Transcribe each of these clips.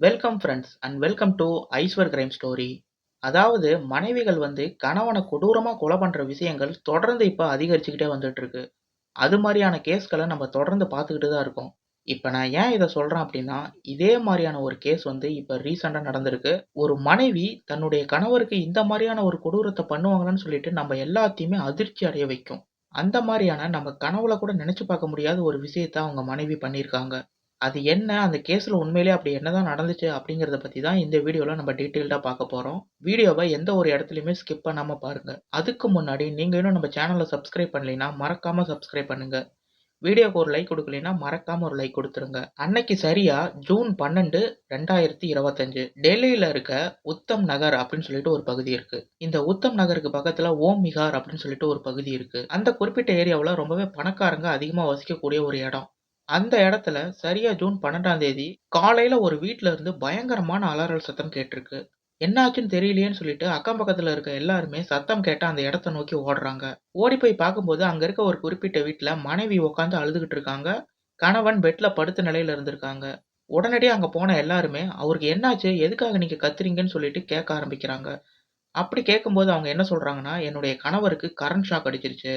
Welcome friends and welcome to ஐஸ்வர் crime story அதாவது மனைவிகள் வந்து கணவனை கொடூரமாக கொலை பண்ணுற விஷயங்கள் தொடர்ந்து இப்போ அதிகரிச்சுக்கிட்டே வந்துட்டு இருக்கு அது மாதிரியான கேஸ்களை நம்ம தொடர்ந்து பார்த்துக்கிட்டு தான் இருக்கோம். இப்போ நான் ஏன் இதை சொல்கிறேன் அப்படின்னா இதே மாதிரியான ஒரு கேஸ் வந்து இப்போ ரீசெண்டாக நடந்திருக்கு. ஒரு மனைவி தன்னுடைய கணவருக்கு இந்த மாதிரியான ஒரு கொடூரத்தை பண்ணுவாங்கன்னு சொல்லிட்டு நம்ம எல்லாத்தையுமே அதிர்ச்சி அடைய வைக்கும். அந்த மாதிரியான நம்ம கனவுல கூட நினைச்சு பார்க்க முடியாத ஒரு விஷயத்த அவங்க மனைவி பண்ணியிருக்காங்க. அது என்ன? அந்த கேஸில் உண்மையிலே அப்படி என்னதான் நடந்துச்சு அப்படிங்கிறத பற்றி தான் இந்த வீடியோவில் நம்ம டீட்டெயில்டாக பார்க்க போகிறோம் வீடியோவை எந்த ஒரு இடத்துலையுமே ஸ்கிப் பண்ணாமல் பாருங்கள் அதுக்கு முன்னாடி நீங்கள் இன்னும் நம்ம சேனலை சப்ஸ்கிரைப் பண்ணலைன்னா மறக்காமல் சப்ஸ்கிரைப் பண்ணுங்கள் வீடியோக்கு ஒரு லைக் கொடுக்கலைன்னா மறக்காமல் ஒரு லைக் கொடுத்துருங்க. அன்னைக்கு சரியா ஜூன் பன்னெண்டு ரெண்டாயிரத்தி இருபத்தஞ்சு டெல்லியில் இருக்க உத்தம் நகர் அப்படின்னு சொல்லிட்டு ஒரு பகுதி இருக்கு. இந்த உத்தம் நகருக்கு பக்கத்தில் ஓம் விஹார் அப்படின்னு சொல்லிட்டு ஒரு பகுதி இருக்கு. அந்த குறிப்பிட்ட ஏரியாவில் ரொம்பவே பணக்காரங்க அதிகமாக வசிக்கக்கூடிய ஒரு இடம். அந்த இடத்துல சரியா ஜூன் பன்னெண்டாம் தேதி காலையில ஒரு வீட்ல இருந்து பயங்கரமான அலறல் சத்தம் கேட்டிருக்கு. என்னாச்சுன்னு தெரியலையேன்னு சொல்லிட்டு அக்கம் பக்கத்துல இருக்க எல்லாருமே சத்தம் கேட்ட அந்த இடத்த நோக்கி ஓடுறாங்க. ஓடி போய் பார்க்கும்போது அங்க இருக்க ஒரு குறிப்பிட்ட வீட்டுல மனைவி உட்காந்து அழுதுகிட்டு இருக்காங்க. கணவன் பெட்ல படுத்த நிலையில இருந்திருக்காங்க. உடனடியே அங்க போன எல்லாருமே அவருக்கு என்னாச்சு எதுக்காக நீங்க கத்துறீங்கன்னு சொல்லிட்டு கேட்க ஆரம்பிக்கிறாங்க. அப்படி கேட்கும்போது அவங்க என்ன சொல்றாங்கன்னா என்னுடைய கணவருக்கு கரண்ட் ஷாக் அடிச்சிருச்சு.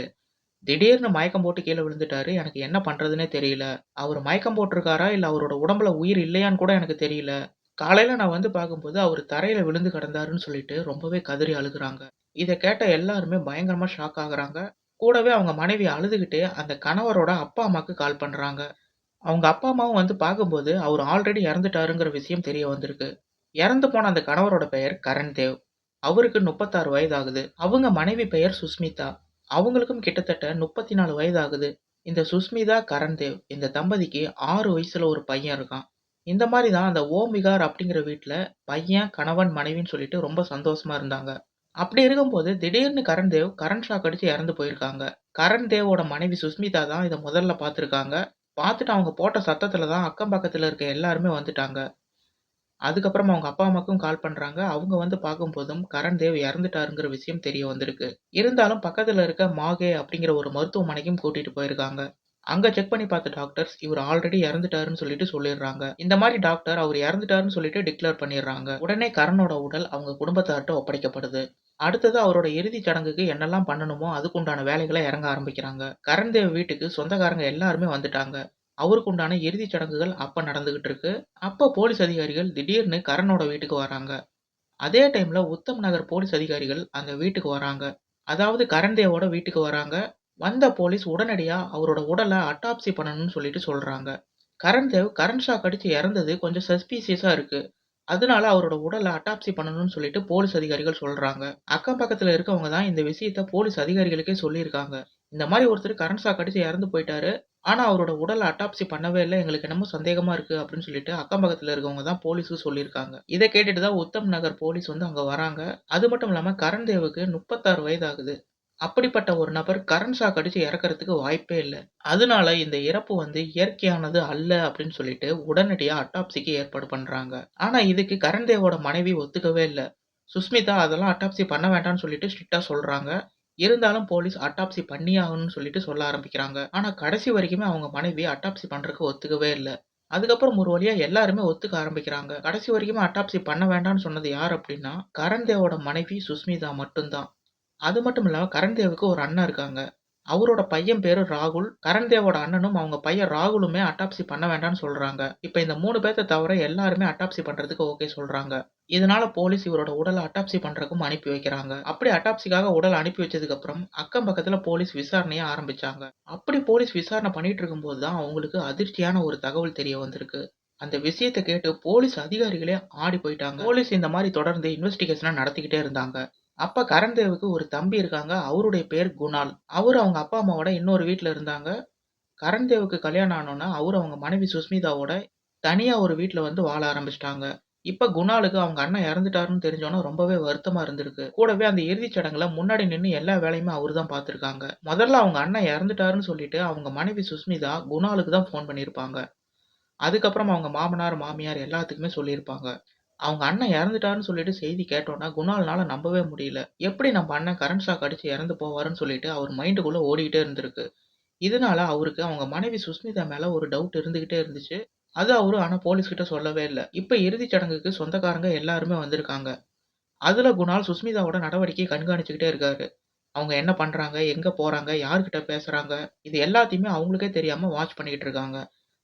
திடீர்னு மயக்கம் போட்டு கீழே விழுந்துட்டாரு. எனக்கு என்ன பண்றதுனே தெரியல. அவர் மயக்கம் போட்டிருக்காரா? இல்லை அவரோட உடம்புல உயிர் இல்லையான்னு கூட எனக்கு தெரியல. காலையில நான் வந்து பார்க்கும்போது அவர் தரையில விழுந்து கிடந்தாருன்னு சொல்லிட்டு ரொம்பவே கதறி அழுகுறாங்க. இதை கேட்ட எல்லாருமே பயங்கரமா ஷாக் ஆகுறாங்க. கூடவே அவங்க மனைவி அழுதுகிட்டே அந்த கணவரோட அப்பா அம்மாக்கு கால் பண்றாங்க. அவங்க அப்பா அம்மாவும் வந்து பார்க்கும்போது அவர் ஆல்ரெடி இறந்துட்டாருங்கிற விஷயம் தெரிய வந்திருக்கு. இறந்து போன அந்த கணவரோட பெயர் கரண் தேவ். அவருக்கு முப்பத்தாறு வயது ஆகுது அவங்க மனைவி பெயர் சுஸ்மிதா அவங்களுக்கும் கிட்டத்தட்ட முப்பத்தி நாலு வயது ஆகுது இந்த சுஸ்மிதா கரண்தேவ் இந்த தம்பதிக்கு ஆறு வயசுல ஒரு பையன் இருக்கான். இந்த மாதிரி தான் அந்த ஓமிகார் அப்படிங்கிற வீட்டில் பையன் கணவன் மனைவின்னு சொல்லிட்டு ரொம்ப சந்தோஷமா இருந்தாங்க. அப்படி இருக்கும்போது திடீர்னு கரண்தேவ் கரண் ஷாக் அடிச்சு இறந்து போயிருக்காங்க. கரண் தேவோட மனைவி சுஸ்மிதா தான் இதை முதல்ல பார்த்துருக்காங்க. பார்த்துட்டு அவங்க போட்ட சத்தத்துல தான் அக்கம் பக்கத்துல இருக்க எல்லாருமே வந்துட்டாங்க. அதுக்கப்புறம் அவங்க அப்பா அம்மாக்கும் கால் பண்றாங்க. அவங்க வந்து பார்க்கும்போதும் கரண் தேவ் இறந்துட்டாருங்கிற விஷயம் தெரிய வந்திருக்கு. இருந்தாலும் பக்கத்துல இருக்க மாகே அப்படிங்கிற ஒரு மருத்துவமனைக்கும் கூட்டிட்டு போயிருக்காங்க. அங்க செக் பண்ணி பார்த்த டாக்டர்ஸ் இவர் ஆல்ரெடி இறந்துட்டாருன்னு சொல்லிட்டு சொல்லிடுறாங்க. இந்த மாதிரி டாக்டர் அவர் இறந்துட்டாருன்னு சொல்லிட்டு டிக்ளேர் பண்ணிடுறாங்க. உடனே கரனோட உடல் அவங்க குடும்பத்தார்ட்ட ஒப்படைக்கப்படுது. அடுத்தது அவரோட இறுதிச் சடங்குக்கு என்னெல்லாம் பண்ணணுமோ அதுக்குண்டான வேலைகளை இறங்க ஆரம்பிக்கிறாங்க. கரண் தேவ் வீட்டுக்கு சொந்தக்காரங்க எல்லாருமே வந்துட்டாங்க. அவருக்கு உண்டான இறுதிச் சடங்குகள் அப்போ நடந்துகிட்டு இருக்கு. அப்போ போலீஸ் அதிகாரிகள் திடீர்னு கரனோட வீட்டுக்கு வராங்க. அதே டைம்ல உத்தம் நகர் போலீஸ் அதிகாரிகள் அந்த வீட்டுக்கு வராங்க. அதாவது கரண்தேவோட வீட்டுக்கு வராங்க. வந்த போலீஸ் உடனடியா அவரோட உடலை அட்டாப்சி பண்ணணும்னு சொல்லிட்டு சொல்றாங்க. கரண்தேவ் கரண்ட் ஷாக் அடிச்சு இறந்தது கொஞ்சம் சஸ்பீசியஸா இருக்கு. அதனால அவரோட உடலை அட்டாப்சி பண்ணணும்னு சொல்லிட்டு போலீஸ் அதிகாரிகள் சொல்றாங்க. அக்கம் பக்கத்துல இருக்கவங்க தான் இந்த விஷயத்த போலீஸ் அதிகாரிகளுக்கே சொல்லியிருக்காங்க. இந்த மாதிரி ஒருத்தர் கரண் ஷாக் அடிச்சு இறந்து போயிட்டாரு. ஆனால் அவரோட உடல் அட்டாப்சி பண்ணவே இல்லை எங்களுக்கு என்னமோ சந்தேகமாக இருக்குது அப்படின்னு சொல்லிட்டு அக்கம் பக்கத்தில் இருக்கவங்க தான் போலீஸுக்கு சொல்லியிருக்காங்க. இதை கேட்டுட்டு தான் உத்தம் நகர் போலீஸ் வந்து அங்கே வராங்க. அது மட்டும் இல்லாமல் கரண் தேவுக்கு 36 வயது ஆகுது. அப்படிப்பட்ட ஒரு நபர் கரண் ஷாக் அடிச்சு இறக்கறதுக்கு வாய்ப்பே இல்லை அதனால இந்த இறப்பு வந்து இயற்கையானது அல்ல அப்படின்னு சொல்லிட்டு உடனடியாக அட்டாப்சிக்கு ஏற்பாடு பண்ணுறாங்க ஆனால் இதுக்கு கரண் தேவோட மனைவி ஒத்துக்கவே இல்லை சுஸ்மிதா அதெல்லாம் அட்டாப்சி பண்ண வேண்டாம்னு சொல்லிட்டு ஸ்ட்ரிக்டாக சொல்கிறாங்க இருந்தாலும் போலீஸ் அட்டாப்சி பண்ணியாகணும்னு சொல்லிட்டு சொல்ல ஆரம்பிக்கிறாங்க. ஆனா கடைசி வரைக்குமே அவங்க மனைவி அட்டாப்சி பண்றதுக்கு ஒத்துக்கவே இல்லை அதுக்கப்புறம் ஒரு வழியா எல்லாருமே ஒத்துக்க ஆரம்பிக்கிறாங்க. கடைசி வரைக்குமே அட்டாப்சி பண்ண வேண்டாம்னு சொன்னது யார் அப்படின்னா, கரண்தேவோட மனைவி சுஸ்மிதா மட்டும்தான் அது மட்டும் இல்லாமல் கரண் தேவுக்கு ஒரு அண்ணன் இருக்காங்க. அவரோட பையன் பேரு ராகுல். கரண்தேவோட அண்ணனும் அவங்க பையன் ராகுலுமே அட்டாப்சி பண்ண வேண்டாம்னு சொல்றாங்க. இப்ப இந்த 3 பேத்த தவிர எல்லாருமே அட்டாப்சி பண்றதுக்கு ஓகே சொல்றாங்க. இதனால போலீஸ் இவரோட உடல அட்டாப்சி பண்றதுக்கும் அனுப்பி வைக்கிறாங்க. அப்படி அட்டாப்சிக்காக உடல் அனுப்பி வச்சதுக்கு அப்புறம் அக்கம் பக்கத்துல போலீஸ் விசாரணைய ஆரம்பிச்சாங்க. அப்படி போலீஸ் விசாரணை பண்ணிட்டு இருக்கும்போது தான் அவங்களுக்கு அதிர்ச்சியான ஒரு தகவல் தெரிய வந்திருக்கு. அந்த விஷயத்த கேட்டு போலீஸ் அதிகாரிகளே ஆடி போயிட்டாங்க. போலீஸ் இந்த மாதிரி தொடர்ந்து இன்வெஸ்டிகேஷன நடத்திக்கிட்டே இருந்தாங்க. அப்ப கரண்தேவுக்கு ஒரு தம்பி இருக்காங்க. அவருடைய பேர் குணால். அவரு அவங்க அப்பா அம்மாவோட இன்னொரு வீட்ல இருந்தாங்க. கரண்தேவுக்கு கல்யாணம் ஆனோன அவரு அவங்க மனைவி சுஸ்மிதாவோட தனியா ஒரு வீட்ல வந்து வாழ ஆரம்பிச்சுட்டாங்க. இப்ப குணாலுக்கு அவங்க அண்ணன் இறந்துட்டாருன்னு தெரிஞ்சோன ரொம்பவே வருத்தமா இருந்திருக்கு. கூடவே அந்த இறுதிச் சடங்குல முன்னாடி நின்னு எல்லா வேலையுமே அவரு தான் பார்த்திருக்காங்க. முதல்ல அவங்க அண்ணன் இறந்துட்டாருன்னு சொல்லிட்டு அவங்க மனைவி சுஸ்மிதா குணாலுக்கு தான் ஃபோன் பண்ணியிருப்பாங்க. அதுக்கப்புறம் அவங்க மாமனார், மாமியார் எல்லாத்துக்குமே சொல்லியிருப்பாங்க. அவங்க அண்ணன் இறந்துட்டாருன்னு சொல்லிட்டு செய்தி கேட்டோன்னா குணால்னால நம்பவே முடியல. எப்படி நம்ம அண்ணன் கரண்ட் ஷாக் அடிச்சு இறந்து போவாருன்னு சொல்லிட்டு அவர் மைண்டுக்குள்ள ஓடிக்கிட்டே இருந்திருக்கு. இதனால அவருக்கு அவங்க மனைவி சுஸ்மிதா மேல ஒரு டவுட் இருந்துகிட்டே இருந்துச்சு. அது அவரு ஆனா போலீஸ் கிட்ட சொல்லவே இல்லை இப்ப இறுதிச் சடங்குக்கு சொந்தக்காரங்க எல்லாருமே வந்திருக்காங்க. அதுல குணால் சுஸ்மிதாவோட நடவடிக்கையை கண்காணிச்சுக்கிட்டே இருக்காரு. அவங்க என்ன பண்றாங்க? எங்க போறாங்க? யார்கிட்ட பேசுறாங்க? இது எல்லாத்தையுமே அவங்களுக்கே தெரியாம வாட்ச் பண்ணிக்கிட்டு இருக்காங்க.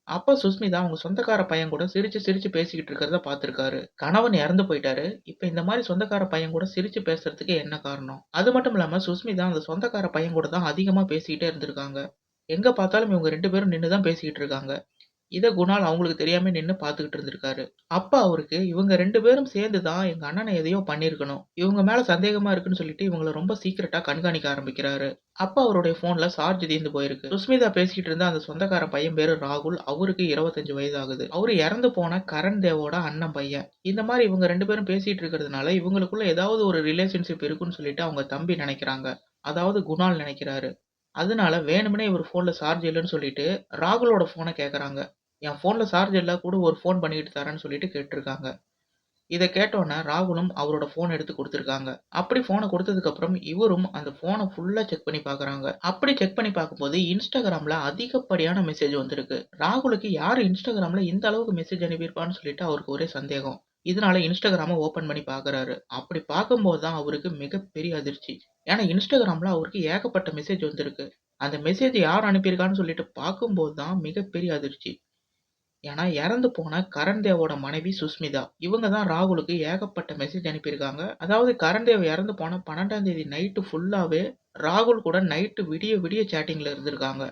அப்ப சுஸ்மிதா அவங்க சொந்தக்கார பையன் கூட சிரிச்சு சிரிச்சு பேசிக்கிட்டு இருக்கிறத பார்த்திருக்காரு. கணவன் இறந்து போயிட்டாரு. இப்ப இந்த மாதிரி சொந்தக்கார பையன் கூட சிரிச்சு பேசுறதுக்கு என்ன காரணம்? அது மட்டும் இல்லாம சுஸ்மிதா அந்த சொந்தக்கார பையன் கூட தான் அதிகமா பேசிக்கிட்டே இருந்திருக்காங்க. எங்க பார்த்தாலும் இவங்க ரெண்டு பேரும் நின்று தான் பேசிக்கிட்டு இருக்காங்க. இதை குணால் அவங்களுக்கு தெரியாம நின்னு பார்த்துக்கிட்டு இருந்திருக்காரு. அப்ப அவருக்கு இவங்க ரெண்டு பேரும் சேர்ந்து தான் எங்க அண்ணனை எதையோ பண்ணியிருக்கணும். இவங்க மேல சந்தேகமா இருக்குன்னு சொல்லிட்டு இவங்கள ரொம்ப சீக்கிரட்டா கண்காணிக்க ஆரம்பிக்கிறாரு. அப்ப அவருடைய போன்ல சார்ஜ் தீர்ந்து போயிருக்கு. சுஸ்மிதா பேசிக்கிட்டு இருந்த அந்த சொந்தக்கார பையன் பேரு ராகுல். அவருக்கு 25 வயது ஆகுது. அவரு இறந்து போன கரண் தேவோட அண்ணன் பையன். இந்த மாதிரி இவங்க ரெண்டு பேரும் பேசிட்டு இருக்கிறதுனால இவங்களுக்குள்ள ஏதாவது ஒரு ரிலேஷன்ஷிப் இருக்குன்னு சொல்லிட்டு அவங்க தம்பி நினைக்கிறாங்க. அதாவது குணால் நினைக்கிறாரு. அதனால வேணும்னே இவர் ஃபோனில் சார்ஜ் இல்லைன்னு சொல்லிட்டு ராகுலோட ஃபோனை கேட்குறாங்க என் ஃபோனில் சார்ஜ் இல்லை கூட ஒரு ஃபோன் பண்ணிட்டு தரேன்னு சொல்லிட்டு கேட்டிருக்காங்க. இதை கேட்டோன்னே ராகுலும் அவரோட ஃபோன் எடுத்து கொடுத்துருக்காங்க அப்படி ஃபோனை கொடுத்ததுக்கப்புறம் இவரும் அந்த ஃபோனை ஃபுல்லாக செக் பண்ணி பார்க்குறாங்க அப்படி செக் பண்ணி பார்க்கும்போது இன்ஸ்டாகிராமில் அதிகப்படியான மெசேஜ் வந்திருக்கு. ராகுலுக்கு யார் இன்ஸ்டாகிராமில் இந்த அளவுக்கு மெசேஜ் அனுப்பியிருப்பான்னு சொல்லிட்டு அவருக்கு ஒரே சந்தேகம். இதனால இன்ஸ்டாகிராமை ஓப்பன் பண்ணி பார்க்குறாரு அப்படி பார்க்கும்போது தான் அவருக்கு மிகப்பெரிய அதிர்ச்சி. ஏன்னா இன்ஸ்டாகிராமில் அவருக்கு ஏகப்பட்ட மெசேஜ் வந்திருக்கு. அந்த மெசேஜ் யார் அனுப்பியிருக்கான்னு சொல்லிட்டு பார்க்கும்போது தான் மிகப்பெரிய அதிர்ச்சி. ஏன்னா இறந்து போன கரண் தேவோட மனைவி சுஸ்மிதா. இவங்க தான் ராகுலுக்கு ஏகப்பட்ட மெசேஜ் அனுப்பியிருக்காங்க. அதாவது கரண் தேவ் இறந்து போன 12ஆம் தேதி நைட்டு ஃபுல்லாகவே ராகுல் கூட நைட்டு விடிய விடிய சேட்டிங்கில் இருந்திருக்காங்க.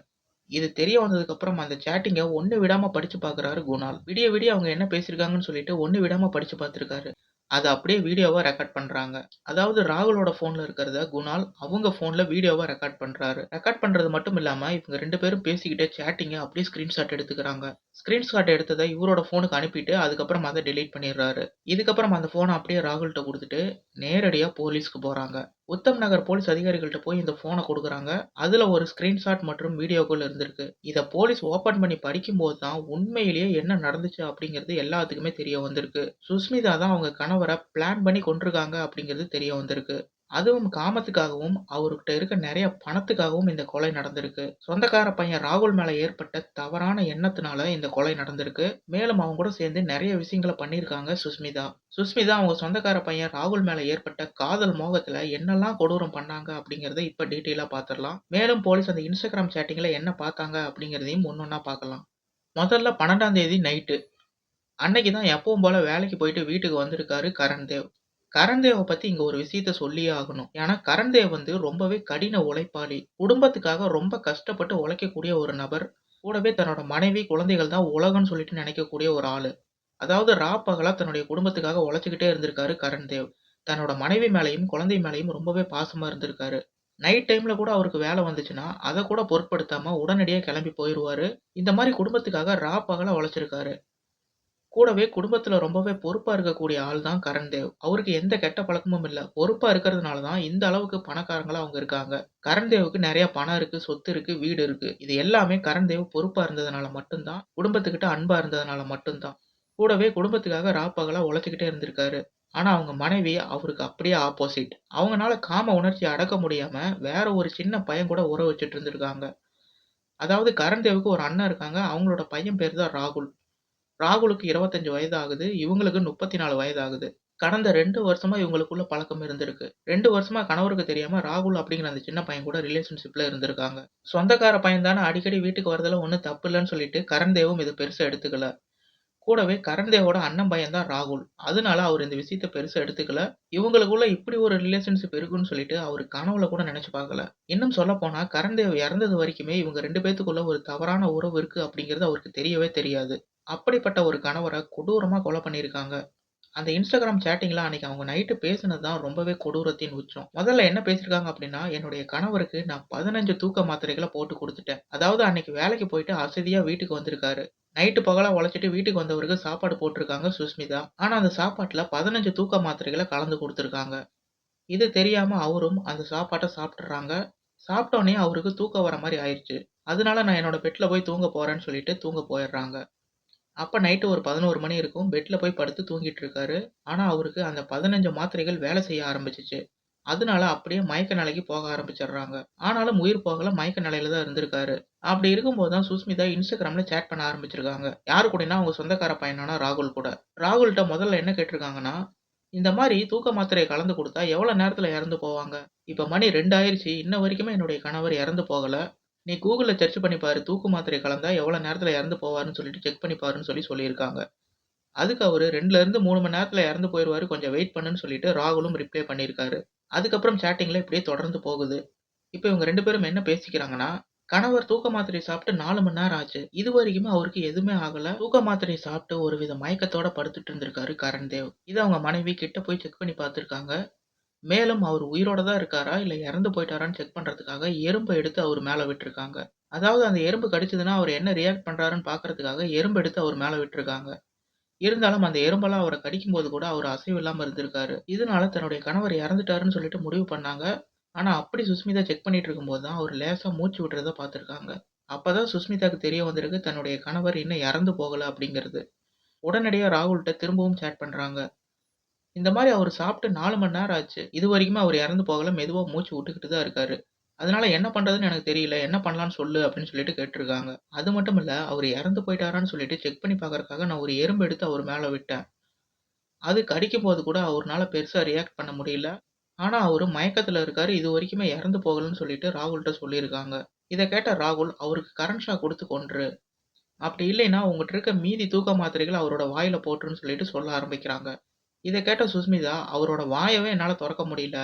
இது தெரிய வந்ததுக்கு அப்புறம் அந்த சேட்டிங்க ஒன்று விடாம படிச்சு பார்க்குறாரு குணால். விடிய விடிய அவங்க என்ன பேசியிருக்காங்கன்னு சொல்லிட்டு ஒன்று விடாம படிச்சு பார்த்திருக்காரு. அத அப்படியே வீடியோவா ரெக்கார்ட் பண்றாங்க. அதாவது ராகுலோட ஃபோனில் இருக்கிறத குணால் அவங்க ஃபோனில் வீடியோவா ரெக்கார்ட் பண்றாரு. ரெக்கார்ட் பண்றது மட்டும் இல்லாம இவங்க 2 பேரும் பேசிக்கிட்டே சேட்டிங்க அப்படியே ஸ்கிரீன்ஷாட் எடுத்துக்கிறாங்க. ஸ்கிரீன்ஷாட் எடுத்தத இவரோட ஃபோனுக்கு அனுப்பிட்டு அதுக்கப்புறம் அத டெலீட் பண்ணிடுறாரு. இதுக்கப்புறம் அந்த ஃபோனை அப்படியே ராகுல்ட்ட குடுத்துட்டு நேரடியா போலீஸ்க்கு போறாங்க. உத்தம் நகர் போலீஸ் அதிகாரிகள்கிட்ட போய் இந்த ஃபோனை கொடுக்குறாங்க அதில் ஒரு ஸ்க்ரீன்ஷாட் மற்றும் வீடியோக்கள் இருந்திருக்கு. இதை போலீஸ் ஓப்பன் பண்ணி படிக்கும்போது தான் உண்மையிலேயே என்ன நடந்துச்சு அப்படிங்கிறது எல்லாத்துக்குமே தெரிய வந்திருக்கு. சுஸ்மிதா தான் அவங்க கணவரை பிளான் பண்ணி கொண்டிருக்காங்க அப்படிங்கிறது தெரிய வந்திருக்கு. அதுவும் காமத்துக்காகவும், அவர்கிட்ட இருக்க நெறைய பணத்துக்காகவும் இந்த கொலை நடந்திருக்கு. சொந்தக்கார பையன் ராகுல் மேல ஏற்பட்ட தவறான எண்ணத்தினால இந்த கொலை நடந்திருக்கு. மேலும் அவங்க கூட சேர்ந்து நெறைய விஷயங்கள பண்ணியிருக்காங்க சுஸ்மிதா. சுஸ்மிதா அவங்க சொந்தக்கார பையன் ராகுல் மேல ஏற்பட்ட காதல் மோகத்துல என்னெல்லாம் கொடூரம் பண்ணாங்க அப்படிங்கிறத இப்ப டீட்டெயிலாக பார்த்துடலாம். மேலும் போலீஸ் அந்த இன்ஸ்டாகிராம் சேட்டிங்ல என்ன பார்த்தாங்க அப்படிங்கிறதையும் ஒண்ணொண்ணா பார்க்கலாம். முதல்ல 12ஆம் தேதி நைட்டு. அன்னைக்கு தான் எப்பவும் போல வேலைக்கு போயிட்டு வீட்டுக்கு வந்திருக்காரு கரண் தேவ். கரண் தேவ பத்தி இங்க ஒரு விஷயத்த சொல்லியே ஆகணும். ஏன்னா கரண் தேவ் வந்து ரொம்பவே கடின உழைப்பாளி. குடும்பத்துக்காக ரொம்ப கஷ்டப்பட்டு உழைக்கக்கூடிய ஒரு நபர். கூடவே தன்னோட மனைவி, குழந்தைகள் தான் உலகம்னு சொல்லிட்டு நினைக்கக்கூடிய ஒரு ஆளு. அதாவது ராப்பகலா தன்னுடைய குடும்பத்துக்காக உழைச்சுக்கிட்டே இருந்திருக்காரு கரண் தேவ். தன்னோட மனைவி மேலயும், குழந்தை மேலயும் ரொம்பவே பாசமா இருந்திருக்காரு. நைட் டைம்ல கூட அவருக்கு வேலை வந்துச்சுன்னா, அதை கூட பொருட்படுத்தாம உடனடியா கிளம்பி போயிருவாரு. இந்த மாரி குடும்பத்துக்காக ராப்பகலா உழைச்சிருக்காரு. கூடவே குடும்பத்துல ரொம்பவே பொறுப்பா இருக்கக்கூடிய ஆள் தான் கரண் தேவ். அவருக்கு எந்த கெட்ட பழக்கமும் இல்ல. பொறுப்பா இருக்கிறதுனால தான் இந்த அளவுக்கு பணக்காரங்களா அவங்க இருக்காங்க. கரண் தேவுக்கு நெறைய பணம் இருக்கு, சொத்து இருக்கு, வீடு இருக்கு. இது எல்லாமே கரண் தேவ் பொறுப்பா இருந்ததுனால மட்டும் தான், குடும்பத்துக்கிட்ட அன்பா இருந்ததுனால மட்டும் தான். கூடவே குடும்பத்துக்காக ராப்பகலா உழைச்சுக்கிட்டே இருந்திருக்காரு. ஆனா அவங்க மனைவி அவருக்கு அப்படியே ஆப்போசிட். அவங்கனால காம உணர்ச்சிய அடக்க முடியாம வேற ஒரு சின்ன பையன் கூட உறவு வச்சுட்டு இருந்திருக்காங்க. அதாவது கரண் தேவுக்கு ஒரு அண்ணன் இருக்காங்க. அவங்களோட பையன் பேரு தான் ராகுல். ராகுலுக்கு 25 வயது ஆகுது. இவங்களுக்கு 34 வயது ஆகுது. கடந்த ரெண்டு வருஷமா இவங்களுக்குள்ள பழக்கம் இருந்திருக்கு. ரெண்டு வருஷமா கணவருக்கு தெரியாம ராகுல் அப்படிங்கிற அந்த சின்ன பையன் கூட ரிலேஷன்ஷிப்ல இருந்திருக்காங்க. சொந்தக்கார பையன் தானே அடிக்கடி வீட்டுக்கு வரதுல ஒன்றும் தப்பு இல்லைன்னு சொல்லிட்டு கரண் தேவும் இதை பெருசா எடுத்துக்கல. கூடவே கரண் தேவோட அண்ணன் பையன் தான் ராகுல். அதனால அவர் இந்த விஷயத்த பெருசா எடுத்துக்கல. இவங்களுக்குள்ள இப்படி ஒரு ரிலேஷன்ஷிப் இருக்குன்னு சொல்லிட்டு அவர் கனவுல கூட நினைச்சு பார்க்கல. இன்னும் சொல்லப்போனா கரண் தேவ் இறந்தது வரைக்குமே இவங்க ரெண்டு பேத்துக்குள்ள ஒரு தவறான உறவு இருக்கு அப்படிங்கிறது அவருக்கு தெரியவே தெரியாது. அப்படிப்பட்ட ஒரு கணவரை கொடூரமா கொலை பண்ணியிருக்காங்க. அந்த இன்ஸ்டாகிராம் சேட்டிங்ல அன்னைக்கு அவங்க நைட்டு பேசினது தான் ரொம்பவே கொடூரத்தின் உச்சம். முதல்ல என்ன பேசியிருக்காங்க அப்படின்னா, என்னுடைய கணவருக்கு நான் 15 தூக்க மாத்திரைகள போட்டு குடுத்துட்டேன். அதாவது அன்னைக்கு வேலைக்கு போயிட்டு அசதியா வீட்டுக்கு வந்திருக்காரு. நைட்டு பகலா உழைச்சுட்டு வீட்டுக்கு வந்தவருக்கு சாப்பாடு போட்டிருக்காங்க சுஸ்மிதா. ஆனா அந்த சாப்பாட்டுல 15 தூக்க மாத்திரைகள கலந்து குடுத்திருக்காங்க. இது தெரியாம அவரும் அந்த சாப்பாட்ட சாப்பிட்றாங்க சாப்பிட்டோனே அவருக்கு தூக்கம் வர மாரி ஆயிருச்சு. அதனால நான் என்னோட பெட்ல போய் தூங்க போறேன்னு சொல்லிட்டு தூங்க போயிடுறாங்க அப்போ நைட்டு ஒரு 11 மணி இருக்கும். பெட்டில் போய் படுத்து தூங்கிட்டு இருக்காரு. ஆனால் அவருக்கு அந்த 15 மாத்திரைகள் வேலை செய்ய ஆரம்பிச்சிச்சு அதனால அப்படியே மயக்க நிலைக்கு போக ஆரம்பிச்சிடுறாங்க. ஆனாலும் உயிர் போகல, மயக்க நிலையில தான் இருந்திருக்காரு. அப்படி இருக்கும்போது தான் சுஸ்மிதா இன்ஸ்டாகிராம்ல சேட் பண்ண ஆரம்பிச்சிருக்காங்க. யாரு கூடனா அவங்க சொந்தக்கார பையனானா ராகுல் கூட. ராகுல்கிட்ட முதல்ல என்ன கேட்டிருக்காங்கன்னா, இந்த மாதிரி தூக்க மாத்திரையை கலந்து கொடுத்தா எவ்வளோ நேரத்தில் இறந்து போவாங்க? இப்போ மணி 2 இன்ன வரைக்குமே என்னுடைய கணவர் இறந்து போகலை நீ கூகுளில் சர்ச் பண்ணி பாரு. தூக்க மாத்திரை கலந்தா எவ்வளோ நேரத்தில் இறந்து போவாருன்னு சொல்லிட்டு செக் பண்ணி பாருன்னு சொல்லி சொல்லியிருக்காங்க. அதுக்கு அவர் ரெண்டுலேருந்து மூணு மணி நேரத்தில் இறந்து போயிடுவார் கொஞ்சம் வெயிட் பண்ணுன்னு சொல்லிட்டு ராகுலும் ரிப்ளை பண்ணியிருக்காரு. அதுக்கப்புறம் சேட்டிங்கில் இப்படியே தொடர்ந்து போகுது. இப்போ இவங்க ரெண்டு பேரும் என்ன பேசிக்கிறாங்கன்னா, கணவர் தூக்க மாத்திரை சாப்பிட்டு நாலு மணி நேரம் ஆச்சு. இது வரைக்குமே அவருக்கு எதுவுமே ஆகல. தூக்க மாத்திரை சாப்பிட்டு ஒருவித மயக்கத்தோட படுத்துட்டு இருந்திருக்காரு கரண் தேவ். இதை அவங்க மனைவி கிட்ட போய் செக் பண்ணி பார்த்துருக்காங்க மேலும் அவர் உயிரோட தான் இருக்காரா, இல்ல இறந்து போயிட்டாரான்னு செக் பண்றதுக்காக எறும்பை எடுத்து அவர் மேல விட்டுருக்காங்க. அதாவது அந்த எறும்பு கடிச்சதுன்னா அவர் என்ன ரியாக்ட் பண்றாருன்னு பார்க்கறதுக்காக எறும்பு எடுத்து அவர் மேல விட்டுருக்காங்க. இருந்தாலும் அந்த எறும்பெல்லாம் அவரை கடிக்கும் போது கூட அவர் அசைவு இல்லாம இருந்திருக்காரு. இதனால தன்னுடைய கணவர் இறந்துட்டாருன்னு சொல்லிட்டு முடிவு பண்ணாங்க. ஆனா அப்படி சுஸ்மிதா செக் பண்ணிட்டு இருக்கும்போது தான் அவர் லேசா மூச்சு விடுறத பார்த்திருக்காங்க. அப்பதான் சுஸ்மிதாக்கு தெரிய வந்திருக்கு தன்னுடைய கணவர் இன்னும் இறந்து போகல அப்படிங்கிறது. உடனடியாக ராகுல்கிட்ட திரும்பவும் சேட் பண்றாங்க. இந்த மாரி அவரு சாப்பிட்டு 4 மணி நேரம் ஆச்சு. இதுவரைக்குமே அவர் இறந்து போகல. மெதுவா மூச்சு விட்டுக்கிட்டு தான் இருக்காரு. அதனால என்ன பண்றதுன்னு எனக்கு தெரியல. என்ன பண்ணலான்னு சொல்லு அப்படின்னு சொல்லிட்டு கேட்டிருக்காங்க. அது மட்டும் இல்ல, அவரு இறந்து போயிட்டாரான்னு சொல்லிட்டு செக் பண்ணி பார்க்கறதுக்காக நான் ஒரு எறும்பு எடுத்து அவர் மேல விட்டேன். அது கடிக்கும்போது கூட அவருனால பெருசா ரியாக்ட் பண்ண முடியல. ஆனா அவரு மயக்கத்துல இருக்காரு. இதுவரைக்குமே இறந்து போகலன்னு சொல்லிட்டு ராகுல்ட்ட சொல்லியிருக்காங்க. இத கேட்ட ராகுல், அவருக்கு கரண்ட் ஷாக் குடுத்து கொன்று. அப்படி இல்லைன்னா உன்கிட்ட இருக்க மீதி தூக்க மாத்திரைகள அவரோட வாயில போட்டுருன்னு சொல்லிட்டு சொல்ல ஆரம்பிக்கிறாங்க. இதை கேட்ட சுஸ்மிதா, அவரோட வாயவே என்னால் திறக்க முடியல.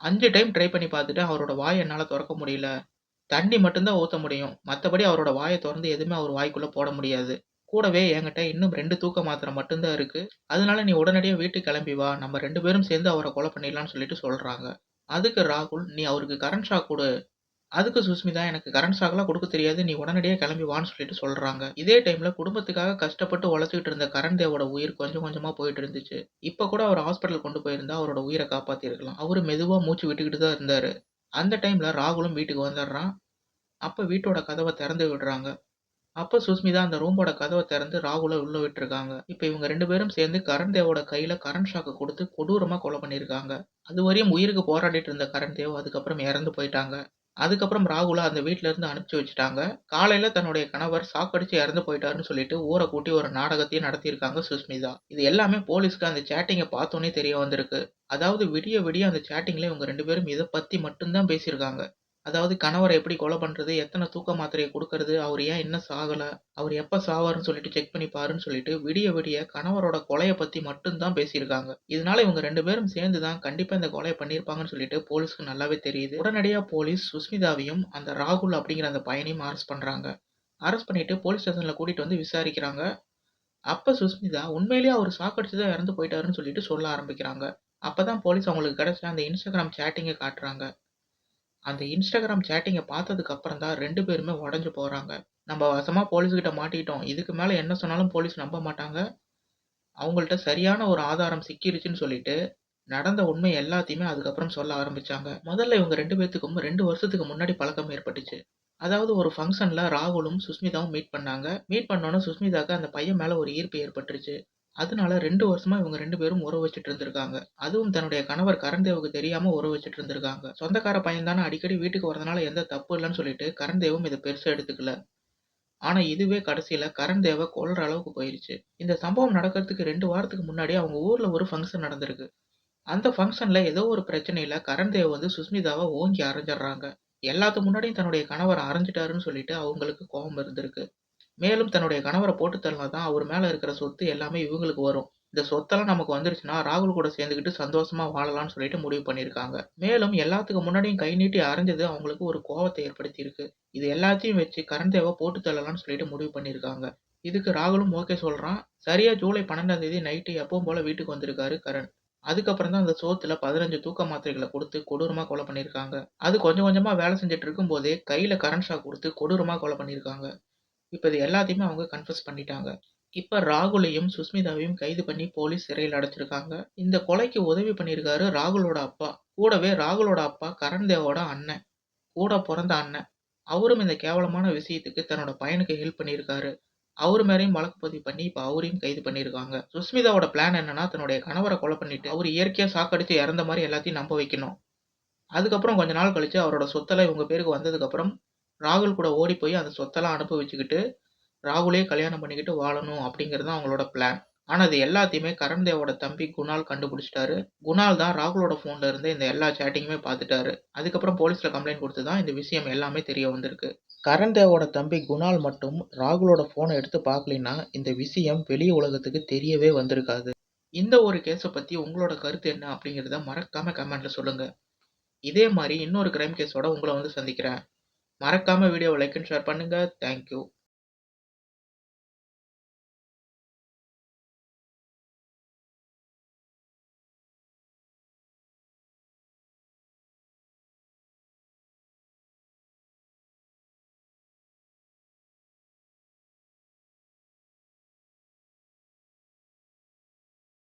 அஞ்சு டைம் ட்ரை பண்ணி பார்த்துட்டு அவரோட வாயை என்னால் திறக்க முடியல. தண்ணி மட்டும்தான் ஊற்ற முடியும். மற்றபடி அவரோட வாயை திறந்து எதுவுமே அவர் வாய்க்குள்ளே போட முடியாது. கூடவே என்கிட்ட இன்னும் ரெண்டு தூக்க மாத்திரை மட்டும்தான் இருக்குது இருக்கு. அதனால நீ உடனடியாக வீட்டுக்கு கிளம்பி வா. நம்ம ரெண்டு பேரும் சேர்ந்து அவரை கொலை பண்ணிடலாம்னு சொல்லிட்டு சொல்றாங்க. அதுக்கு ராகுல், நீ அவருக்கு கரண்ட் ஷாக் கொடு அதுக்கு சுஸ்மிதா, எனக்கு கரண்ட் ஷாக்லாம் கொடுக்க தெரியாது. நீ உடனடியாக கிளம்பி வான்னு சொல்லிட்டு சொல்கிறாங்க இதே டைமில் குடும்பத்துக்காக கஷ்டப்பட்டு வளர்த்துக்கிட்டு இருந்த கரண் தேவோட உயிர் கொஞ்சம் கொஞ்சமாக போயிட்டு இருந்துச்சு. இப்போ கூட அவர் ஹாஸ்பிட்டல் கொண்டு போயிருந்தா அவரோட உயிரை காப்பாற்றிருக்கலாம் அவர் மெதுவாக மூச்சு விட்டுக்கிட்டு தான் இருந்தார் அந்த டைமில் ராகுலும் வீட்டுக்கு வந்துடுறான். அப்போ வீட்டோட கதவை திறந்து விடுறாங்க. அப்போ சுஸ்மிதா அந்த ரூமோட கதவை திறந்து ராகுல உள்ளே விட்டுருக்காங்க. இப்போ இவங்க ரெண்டு பேரும் சேர்ந்து கரண் தேவோட கையில் கரண்ட் ஷாக்கை கொடுத்து கொடூரமாக கொலை பண்ணியிருக்காங்க. அது வரையும் உயிருக்கு போராடிட்டு இருந்த கரண் தேவ் அதுக்கப்புறம் இறந்து போயிட்டாங்க. அதுக்கப்புறம் ராகுலா அந்த வீட்டில இருந்து அனுப்பிச்சு வச்சுட்டாங்க. காலையில தன்னுடைய கணவர் சாக்கடிச்சு இறந்து போயிட்டாருன்னு சொல்லிட்டு ஊரை கூட்டி ஒரு நாடகத்தையும் நடத்தியிருக்காங்க சுஸ்மிதா. இது எல்லாமே போலீஸ்க்கு அந்த சேட்டிங்கை பார்த்தோன்னே தெரிய வந்திருக்கு. அதாவது விடிய விடிய அந்த சேட்டிங்ல இவங்க ரெண்டு பேரும் இதை பத்தி மட்டும் தான் பேசியிருக்காங்க. அதாவது கணவரை எப்படி கொலை பண்ணுறது எத்தனை தூக்க மாத்திரையை கொடுக்கறது அவர் ஏன் இன்னும் சாகலை அவர் எப்போ சாவாருன்னு சொல்லிட்டு செக் பண்ணி பாருன்னு சொல்லிட்டு விடிய விடிய கணவரோட கொலையை பற்றி மட்டும்தான் பேசியிருக்காங்க. இதனால இவங்க ரெண்டு பேரும் சேர்ந்து தான் கண்டிப்பாக இந்த கொலையை பண்ணியிருப்பாங்கன்னு சொல்லிட்டு போலீஸ்க்கு நல்லாவே தெரியுது. உடனடியாக போலீஸ் சுஸ்மிதாவையும், அந்த ராகுல் அப்படிங்கிற அந்த பையனையும் அரெஸ்ட் பண்ணுறாங்க அரெஸ்ட் பண்ணிட்டு போலீஸ் ஸ்டேஷனில் கூட்டிட்டு வந்து விசாரிக்கிறாங்க. அப்போ சுஸ்மிதா, உண்மையிலேயே அவர் சாக்கடிச்சு தான் இறந்து போயிட்டாருன்னு சொல்லிட்டு சொல்ல ஆரம்பிக்கிறாங்க. அப்போ தான் போலீஸ் அவங்களுக்கு கிடைச்ச அந்த இன்ஸ்டாகிராம் சேட்டிங்கை காட்டுறாங்க. அந்த இன்ஸ்டாகிராம் சேட்டிங்கை பார்த்ததுக்கு அப்புறம் தான் ரெண்டு பேருமே உடஞ்சு போகிறாங்க நம்ம வசமாக போலீஸ்கிட்ட மாட்டிக்கிட்டோம். இதுக்கு மேலே என்ன சொன்னாலும் போலீஸ் நம்ப மாட்டாங்க. அவங்கள்ட்ட சரியான ஒரு ஆதாரம் சிக்கிருச்சுன்னு சொல்லிட்டு, நடந்த உண்மை எல்லாத்தையுமே அதுக்கப்புறம் சொல்ல ஆரம்பிச்சாங்க. முதல்ல இவங்க ரெண்டு பேர்த்துக்கும் ரெண்டு வருஷத்துக்கு முன்னாடி பழக்கம் ஏற்பட்டுச்சு. அதாவது ஒரு ஃபங்க்ஷனில் ராகுலும், சுஸ்மிதாவும் மீட் பண்ணாங்க. மீட் பண்ணோன்னே சுஷ்மிதாவுக்கு அந்த பையன் மேலே ஒரு ஈர்ப்பு ஏற்பட்டுருச்சு. அதனால ரெண்டு வருஷமா இவங்க ரெண்டு பேரும் உறவு வச்சுட்டு இருந்திருக்காங்க. அதுவும் தன்னுடைய கணவர் கரண் தேவுக்கு தெரியாம உறவு வச்சுட்டு இருந்திருக்காங்க. சொந்தக்கார பையன் தானே அடிக்கடி வீட்டுக்கு வரதுனால எந்த தப்பு இல்லைன்னு சொல்லிட்டு கரண் தேவும் இத பெருசா எடுத்துக்கல. ஆனா இதுவே கடைசியில கரண் தேவை கொள்ற அளவுக்கு போயிருச்சு. இந்த சம்பவம் நடக்கிறதுக்கு ரெண்டு வாரத்துக்கு முன்னாடி அவங்க ஊர்ல ஒரு ஃபங்க்ஷன் நடந்திருக்கு. அந்த ஃபங்க்ஷன்ல ஏதோ ஒரு பிரச்சனையில கரண் தேவ் வந்து சுஸ்மிதாவை ஓங்கி அறைஞ்சிடுறாங்க. எல்லாத்து முன்னாடியும் தன்னுடைய கணவர் அரைஞ்சிட்டாருன்னு சொல்லிட்டு அவங்களுக்கு கோபம் இருந்திருக்கு. மேலும் தன்னுடைய கணவரை போட்டு தள்ளினா தான் அவர் மேலே இருக்கிற சொத்து எல்லாமே இவங்களுக்கு வரும். இந்த சொத்தெல்லாம் நமக்கு வந்துருச்சுன்னா ராகுல் கூட சேர்ந்துக்கிட்டு சந்தோஷமா வாழலாம்னு சொல்லிட்டு முடிவு பண்ணியிருக்காங்க. மேலும் எல்லாத்துக்கு முன்னாடியும் கை நீட்டி அரைஞ்சது அவங்களுக்கு ஒரு கோவத்தை ஏற்படுத்தியிருக்கு. இது எல்லாத்தையும் வச்சு கரண் தேவை போட்டு தள்ளலாம்னு சொல்லிட்டு முடிவு பண்ணியிருக்காங்க. இதுக்கு ராகுலும் ஓகே சொல்றான். சரியா ஜூலை 12ஆம் தேதி நைட்டு எப்பவும் போல வீட்டுக்கு வந்திருக்காரு கரண். அதுக்கப்புறம் தான் அந்த சோத்துல 15 தூக்க மாத்திரைகளை கொடுத்து கொடூரமா கொலை பண்ணியிருக்காங்க. அது கொஞ்சம் கொஞ்சமா வேலை செஞ்சுட்டு இருக்கும்போதே கையில கரண்ட் ஷாக் கொடுத்து கொடூரமா கொலை பண்ணியிருக்காங்க. இப்போ இது எல்லாத்தையுமே அவங்க கன்ஃபெஸ் பண்ணிட்டாங்க. இப்போ ராகுலையும், சுஸ்மிதாவையும் கைது பண்ணி போலீஸ் சிறையில் அடைச்சிருக்காங்க. இந்த கொலைக்கு உதவி பண்ணியிருக்காரு ராகுலோட அப்பா. கூடவே ராகுலோட அப்பா கரண் தேவோட அண்ணன். கூட பிறந்த அண்ணன். அவரும் இந்த கேவலமான விஷயத்துக்கு தன்னோட பையனுக்கு ஹெல்ப் பண்ணியிருக்காரு. அவர் மேலேயும் வழக்கு பதிவு பண்ணி இப்போ அவரையும் கைது பண்ணியிருக்காங்க. சுஸ்மிதாவோட பிளான் என்னன்னா, தன்னுடைய கணவரை கொலை பண்ணிட்டு, அவர் இயற்கையாக சாக்கடிச்சு இறந்த மாதிரி எல்லாத்தையும் நம்ப வைக்கணும். அதுக்கப்புறம் கொஞ்ச நாள் கழிச்சு அவரோட சொத்தெல்லாம் இவங்க பேருக்கு வந்ததுக்கப்புறம் ராகுல் கூட ஓடி போய் அந்த சொத்தெல்லாம் அனுபவிச்சுக்கிட்டு ராகுலே கல்யாணம் பண்ணிக்கிட்டு வாழணும் அப்படிங்கிறது தான் அவங்களோட பிளான். ஆனால் அது எல்லாத்தையுமே கரண் தேவோட தம்பி குணால் கண்டுபிடிச்சிட்டாரு. குணால் தான் ராகுலோட ஃபோன்ல இருந்து இந்த எல்லா சேட்டிங்குமே பார்த்துட்டாரு. அதுக்கப்புறம் போலீஸ்ல கம்ப்ளைண்ட் கொடுத்து தான் இந்த விஷயம் எல்லாமே தெரிய வந்திருக்கு. கரண் தேவோட தம்பி குணால் மட்டும் ராகுலோட ஃபோனை எடுத்து பார்க்கலின்னா இந்த விஷயம் வெளி உலகத்துக்கு தெரியவே வந்திருக்காது. இந்த ஒரு கேஸை பற்றி உங்களோட கருத்து என்ன அப்படிங்கிறத மறக்காம கமெண்ட்ல சொல்லுங்க. இதே மாதிரி இன்னொரு கிரைம் கேஸோட உங்களை வந்து சந்திக்கிறேன். மறக்காமல் வீடியோவை லைக் அண்ட் ஷேர் பண்ணுங்க. Thank you.